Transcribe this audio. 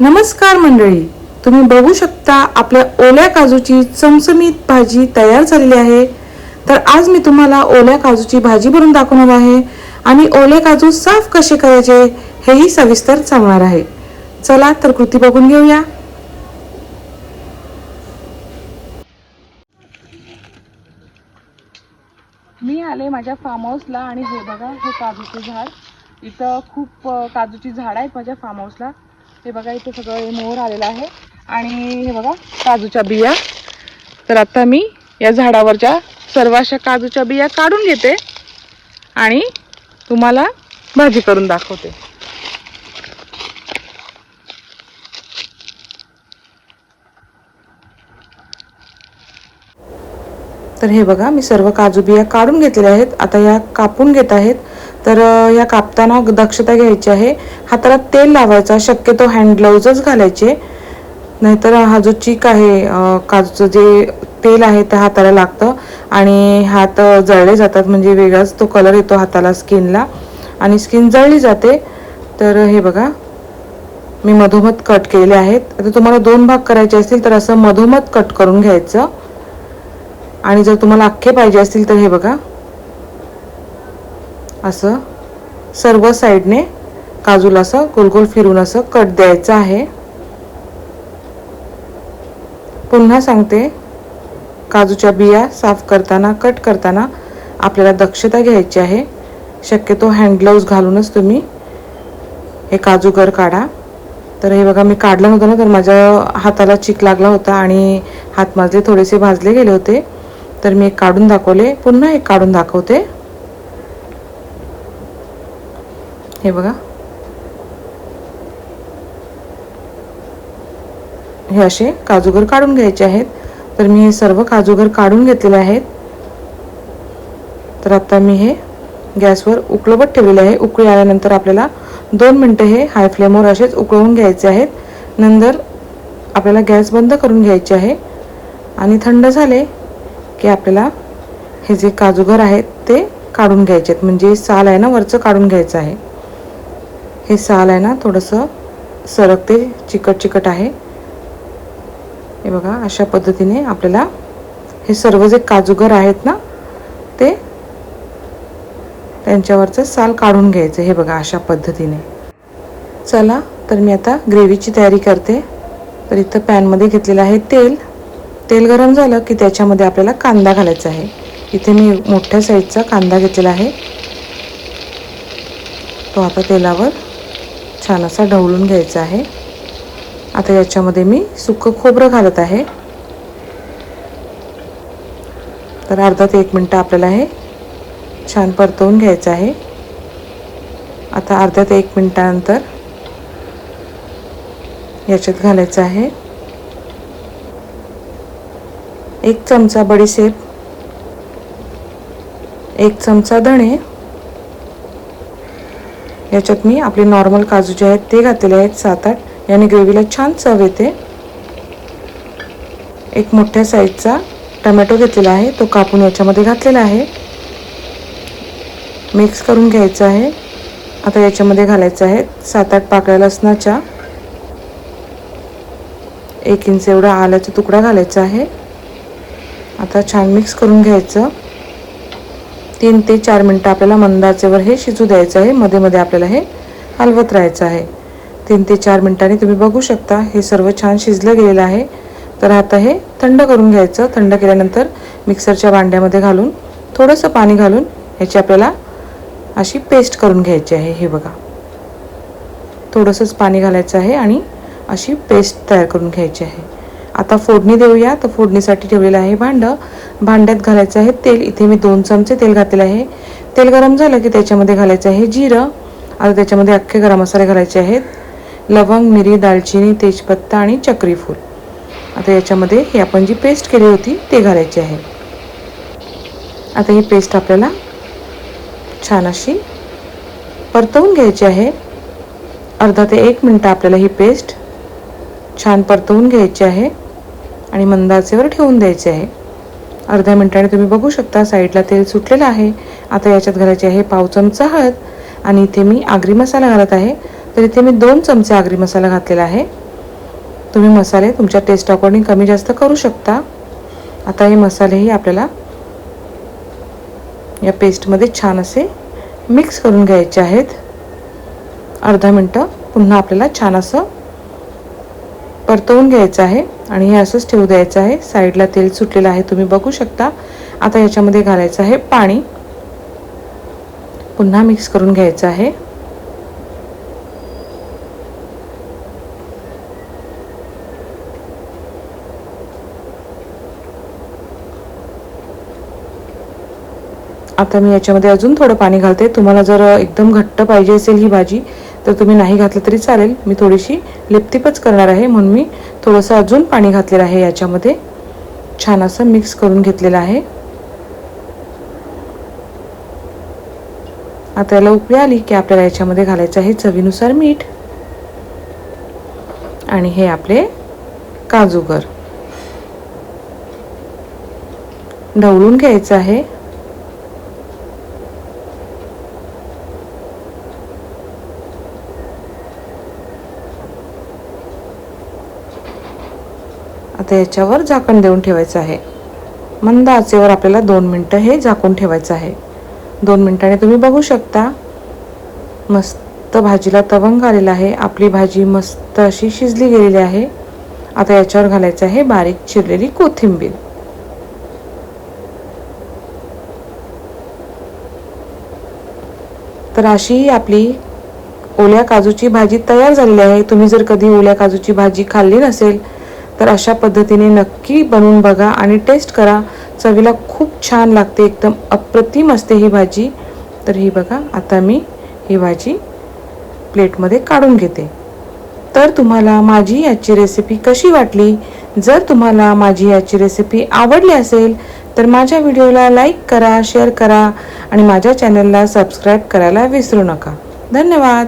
नमस्कार मंडळी. तुम्ही बघू शकता आपल्या ओल्या काजूची चमचमीत भाजी तयार झालेली आहे. तर आज मी तुम्हाला ओल्या काजूची भाजी भरून दाखवणार आहे आणि ओले काजू साफ कसे करायचे हेही सविस्तर सांगणार आहे. चला तर कृती बघून घेऊया. मी आले माझ्या फार्म हाऊसला आणि हे बघा हे काजूचे झाड. इथं खूप काजूची झाड आहेत माझ्या फार्म हाऊसला हे बघा इथे सगळं हे मोहर आलेलं आहे. आणि हे बघा काजूच्या बिया. तर आता मी या झाडावरच्या सर्व अशा काजूच्या बिया काढून घेते आणि तुम्हाला भाजी करून दाखवते. तर हे बघा मी सर्व काजू बिया काढून घेतलेल्या आहेत. आता या कापून घेत आहेत. तर या कापताना दक्षता घ्यायची आहे. हाताला तेल लावायचा शक्यतो हँड ग्लोव्जच घालायचे. नाहीतर हा जो चीक आहे काजूचं जे तेल आहे ते हाताला लागतं. आणि हात जळले जातात. म्हणजे वेगळाच तो कलर येतो हाताला स्किनला आणि स्किन जळली जाते. तर हे बघा. मी मधोमध कट केलेले आहेत. आता तुम्हाला दोन भाग करायचे असतील तर असं मधोमध कट करून घ्यायचं. आणि जर तुम्हाला अख्खे पाहिजे असतील तर हे बघा. असं सर्व साईडने काजूला असं गोल गोल फिरून असं कट द्यायचं आहे. पुन्हा सांगते काजूच्या बिया साफ करताना कट करताना आपल्याला दक्षता घ्यायची आहे. शक्यतो हँडग्लोव्हज घालूनच तुम्ही हे काजूगर काढा. तर हे बघा मी काढलं नव्हतं ना तर माझ्या हाताला चिक लागला होता आणि हात माझे थोडेसे भाजले गेले होते. तर मी एक काढून दाखवले. पुन्हा एक काढून दाखवते. हे बघा. हे असे काजूगर काढून घ्यायचे आहेत. तर मी हे सर्व काजूगर काढून घेतलेले आहेत. तर आता मी हे गॅसवर उकळवत ठेवलेले आहे. उकळी आल्यानंतर आपल्याला दोन मिनटं हे हाय फ्लेमवर असेच उकळवून घ्यायचे आहेत. नंतर आपल्याला गॅस बंद करून घ्यायचे आहे. आणि थंड झाले की आपल्याला हे जे काजूगर आहेत ते काढून घ्यायचे आहेत म्हणजे साल आहे ना वरचं काढून घ्यायचं आहे. हे साल आहे ना थोडंसं सरकते चिकट चिकट आहे. हे बघा अशा पद्धतीने आपल्याला हे सर्व जे काजूगर आहेत ना ते त्यांच्यावरचं साल काढून घ्यायचं. हे बघा अशा पद्धतीने. चला तर मी आता ग्रेव्हीची तयारी करते. तर इथं पॅनमध्ये घेतलेलं आहे तेल. तेल गरम झालं की त्याच्यामध्ये आपल्याला कांदा घालायचा आहे. इथे मी मोठ्या साईजचा कांदा घेतलेला आहे. तो आता तेलावर छान असा ढवळून घ्यायचा आहे. आता याच्यामध्ये मी सुकं खोबरं घालत आहे. तर अर्धा ते एक मिनटं आपल्याला हे छान परतवून घ्यायचं आहे. आता अर्ध्या ते एक मिनटानंतर याच्यात घालायचं आहे. एक चमचा बडीशेप एक चमचा धणे. याच्यात मी आपले नॉर्मल काजू जे आहेत ते घातलेले आहेत सात आठ. याने ग्रेव्हीला छान चव येते. एक मोठ्या साईजचा टमॅटो घेतलेला आहे तो कापून याच्यामध्ये घातलेला आहे. मिक्स करून घ्यायचं आहे. आता याच्यामध्ये घालायचं आहे सात आठ पाकळ्या लसणाच्या. एक इंच एवढा आल्याचा तुकडा घालायचा आहे. आता छान मिक्स करून घ्यायचं. तीन ते चार मिनटं आपल्याला मंदाचेवर हे शिजू द्यायचं आहे. मध्ये मध्ये आपल्याला हे हलवत राहायचं आहे. तीन ते चार मिनटांनी तुम्ही बघू शकता हे सर्व छान शिजलं गेलेलं आहे. तर आता हे थंड करून घ्यायचं. थंड केल्यानंतर मिक्सरच्या भांड्यामध्ये घालून थोडंसं पाणी घालून ह्याची आपल्याला अशी पेस्ट करून घ्यायची आहे. हे बघा. थोडंसंच पाणी घालायचं आहे आणि अशी पेस्ट तयार करून घ्यायची आहे. आता फोडणी देऊया. तर फोडणीसाठी ठेवलेलं आहे भांडं. भांड्यात घालायचं आहे तेल. इथे मी दोन चमचे तेल घातलेलं आहे. तेल गरम झालं की त्याच्यामध्ये घालायचं आहे जिरं. आता त्याच्यामध्ये अख्खे गरम मसाले घालायचे आहेत. लवंग मिरी दालचिनी तेजपत्ता आणि चक्रीफूल आता याच्यामध्ये ही आपण जी पेस्ट केली होती ते घालायची आहे. आता ही पेस्ट आपल्याला छान अशी परतवून घ्यायची आहे. अर्धा ते एक मिनटं आपल्याला ही पेस्ट छान परतवून घ्यायची आहे. आणि मंद आचेवर ठेवून द्यायचे आहे. अर्ध्या मिनिटाने तुम्ही बघू शकता साईडला तेल सुटलेलं आहे. आता याच्यात घालायचे आहे पाव चमचा हळद आणि इथे मी आगरी मसाला घालत आहे. तर इथे मी दोन चमचे आगरी मसाला घातलेला आहे. तुम्ही मसाले तुमच्या टेस्ट अकॉर्डिंग कमी जास्त करू शकता. आता हे मसालेही आपल्याला या पेस्टमध्ये छान असे मिक्स करून घ्यायचे आहेत. अर्धा मिनटं पुन्हा आपल्याला छान असं परतवून घ्यायचं आहे. आणि हे असंच ठेवू द्यायचं आहे. साईडला तेल सुटलेलं आहे तुम्ही बघू शकता. आता याच्यामध्ये घालायचं आहे पाणी. पुन्हा मिक्स करून घ्यायचं आहे. आता मी याच्यामध्ये अजून थोडं पाणी घालते. तुम्हाला जर एकदम घट्ट पाहिजे असेल ही भाजी तर तुम्ही नाही घातलं तरी चालेल. मी थोडीशी लिपतिपच करणार आहे म्हणून मी थोडंसं अजून पाणी घातलेलं आहे याच्यामध्ये. छान असं मिक्स करून घेतलेलं आहे. आता याला उकळी आली की आपल्याला याच्यामध्ये घालायचं आहे चवीनुसार मीठ. आणि हे आपले काजूगर. ढवळून घ्यायचं आहे. आता याच्यावर झाकण देऊन ठेवायचं आहे. मंद आचेवर आपल्याला दोन मिनटं हे झाकून ठेवायचं आहे. दोन मिनटाने तुम्ही बघू शकता. मस्त भाजीला तवंग आलेला आहे. आपली भाजी मस्त अशी शिजली गेलेली आहे. आता याच्यावर घालायचं आहे बारीक चिरलेली कोथिंबीर. तर अशी आपली ओल्या काजूची भाजी तयार झालेली आहे. तुम्ही जर कधी ओल्या काजूची भाजी खाल्ली नसेल तर अशा पद्धतीने नक्की बनवून बघा आणि टेस्ट करा. चवीला खूप छान लागते एकदम अप्रतिम असते ही भाजी. तर ही बघा आता मी ही भाजी प्लेटमध्ये काढून घेते. तर तुम्हाला माझी याची रेसिपी कशी वाटली? जर तुम्हाला माझी याची रेसिपी आवडली असेल तर माझ्या व्हिडिओला लाईक करा शेअर करा आणि माझ्या चॅनलला सबस्क्राईब करायला विसरू नका. धन्यवाद!